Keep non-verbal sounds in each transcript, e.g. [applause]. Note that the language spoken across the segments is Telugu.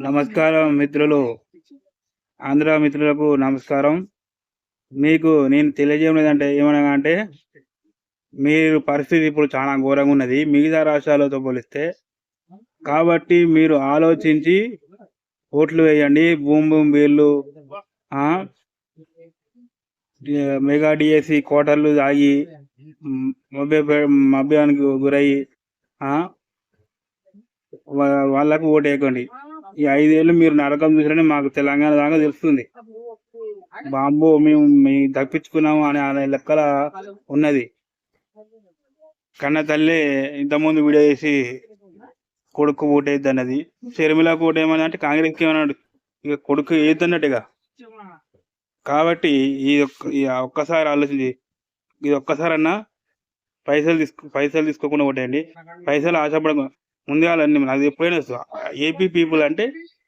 నమస్కారం మిత్రులు. ఆంధ్ర మిత్రులకు నమస్కారం. మీకు నేను తెలియజేయడం లేదంటే ఏమనగా అంటే మీరు పరిస్థితి ఇప్పుడు చాలా ఘోరంగా ఉన్నది. మిగతా రాష్ట్రాలతో పోలిస్తే కాబట్టి మీరు ఆలోచించి ఓట్లు వేయండి. బూమ్ భూమి వీళ్ళు మెగా డిఎస్సి కోటర్లు తాగి మభ్య మభ్యానికి గురయ్యి వా- వాళ్ళకు ఓటు వేయకండి. ఈ ఐదేళ్ళు మీరు నరకం చూసారని మాకు తెలంగాణ దాకా తెలుస్తుంది. బాంబు మేము మీ తప్పించుకున్నాము అనే అనే లెక్కల ఉన్నది. కన్న తల్లి ఇంతకుముందు వీడియో చేసి కొడుకు ఓటేద్ది అన్నది షర్మిలకు ఓటేయమని అంటే కాంగ్రెస్కి ఏమన్నాడు? ఇక కొడుకు వేద్దన్నట్టుగా కాబట్టి ఈ ఒక్కసారి ఆలోచించి ఇది ఒక్కసారన్నా పైసలు తీసుకు పైసలు తీసుకోకుండా ఓటేయండి. పైసలు ఆశపడకుండా ముందుగా అన్ని అది ఎప్పుడైనా ఏపీ పీపుల్ అంటే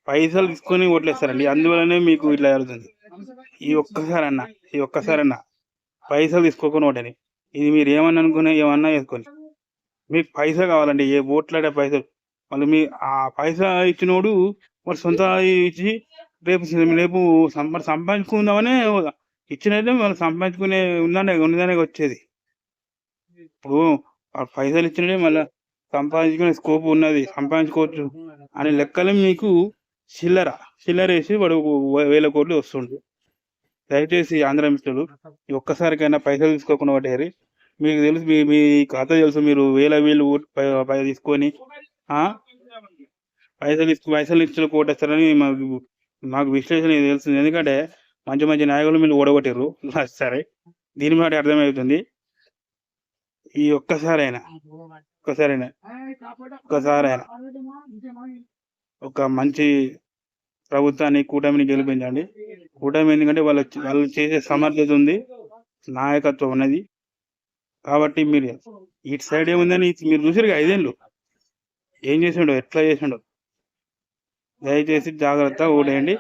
పైసలు తీసుకొని ఓట్లేస్తారండి. అందువల్లనే మీకు ఇట్లా జరుగుతుంది. ఈ ఒక్కసారన్నా ఈ ఒక్కసారన్నా పైసలు తీసుకోకుండా ఓటని ఇది మీరు ఏమన్నా అనుకునే ఏమన్నా వేసుకోండి. మీకు పైసా కావాలండి. ఏ ఓట్లాడే పైసలు? మళ్ళీ మీ ఆ పైసా ఇచ్చినోడు మరి సొంత ఇచ్చి రేపు రేపు సంప సంపాదించుకుందామనే ఇచ్చినైతే మనం సంపాదించుకునే ఉందనే ఉన్నదనే వచ్చేది. ఇప్పుడు ఆ పైసలు ఇచ్చినట్టే మళ్ళీ సంపాదించుకునే స్కోప్ ఉన్నది సంపాదించుకోవచ్చు అనే లెక్కలు మీకు చిల్లర చిల్లర వేసి వాడు వేల కోట్లు వస్తుండే. దయచేసి ఆంధ్ర మిత్రులు ఒక్కసారికైనా పైసలు తీసుకోకుండా పట్టేరి మీకు తెలుసు మీ మీ ఖాతా తెలుసు మీరు వేల వేలు పై- తీసుకొని పైసలు ఇస్తూ పైసలు ఇచ్చిన కోటేస్తారని మాకు మాకు విశ్లేషణ ఇది తెలుస్తుంది. ఎందుకంటే మంచి మంచి నాయకులు మీరు ఓడగొట్టారు [laughs] సరే దీని మాట అర్థమవుతుంది. ఈ ఒక్కసారైనా ఒక్కసారైనా ఒక్కసారైనా. ఒక మంచి ప్రభుత్వాన్ని కూటమిని గెలిపించండి. కూటమి ఎందుకంటే వాళ్ళు వాళ్ళు చేసే సమర్థత ఉంది నాయకత్వం ఉన్నది. కాబట్టి మీరు ఇటు సైడ్ ఏముందని మీరు చూసారు ఐదేళ్ళు. ఏం చేసిండో ఎట్లా చేసిండో. దయచేసి జాగ్రత్త ఓడేయండి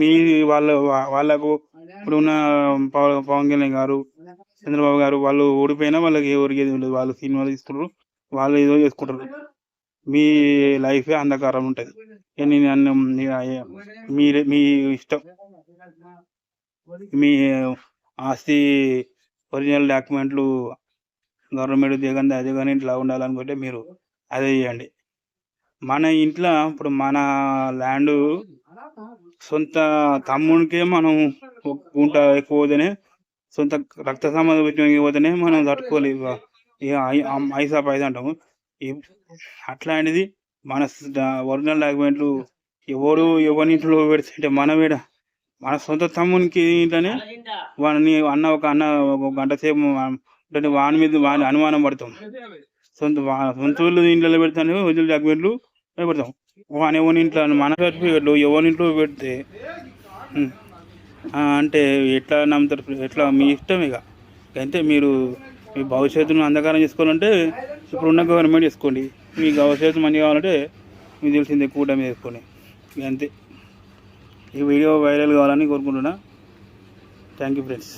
మీ వాళ్ళ వాళ్ళకు ఇప్పుడు ఉన్న పవన్ కళ్యాణ్ గారు చంద్రబాబు గారు వాళ్ళు ఓడిపోయినా వాళ్ళకి ఎవరికి ఏది వాళ్ళు సినిమాలు తీసుకుంటారు వాళ్ళు ఏదో చేసుకుంటారు. మీ లైఫే అంధకారం ఉంటుంది. ఇక నేను మీ ఇష్టం. మీ ఆస్తి ఒరిజినల్ డాక్యుమెంట్లు గవర్నమెంట్ దిగంది అది కానీ ఇట్లా ఉండాలనుకుంటే మీరు అదే చేయండి. మన ఇంట్లో ఇప్పుడు మన ల్యాండ్ సొంత తమ్మునికే మనం గుంట ఎక్కువ పోతేనే సొంత రక్త సంబంధం వచ్చిన పోతేనే మనం తట్టుకోలేవు ఇక. ఐసా పైసా అంటాము. అట్లాంటిది మన ఒరిజినల్ డాక్యుమెంట్లు ఎవరు ఎవరి ఇంట్లో పెడితే మన వేడ మన సొంత తమ్మునికి ఇంట్లోనే వాడిని అన్న ఒక అన్న ఒక గంట సేపు అంటే వాని మీద వాని అనుమానం పడతాం. సొంత వా- సొంత ఊళ్ళు ఇంట్లో పెడతాను ఒరిజినల్ డాక్యుమెంట్లు పెడతాం. వాని ఎవరి ఇంట్లో మన సర్టిఫికెట్లు ఎవరి ఇంట్లో పెడితే అంటే ఎట్లా నమ్ముతారు? ఎట్లా మీ ఇష్టం ఇక. అయితే మీరు మీ భవిష్యత్తును అంధకారం చేసుకోవాలంటే ఇప్పుడున్న గవర్నమెంట్ చేసుకోండి. మీ భవిష్యత్తు మంచిగా కావాలంటే మీకు తెలిసిందే కూటమి చేసుకోండి అంతే. ఈ వీడియో వైరల్ కావాలని కోరుకుంటున్నా. Thank you friends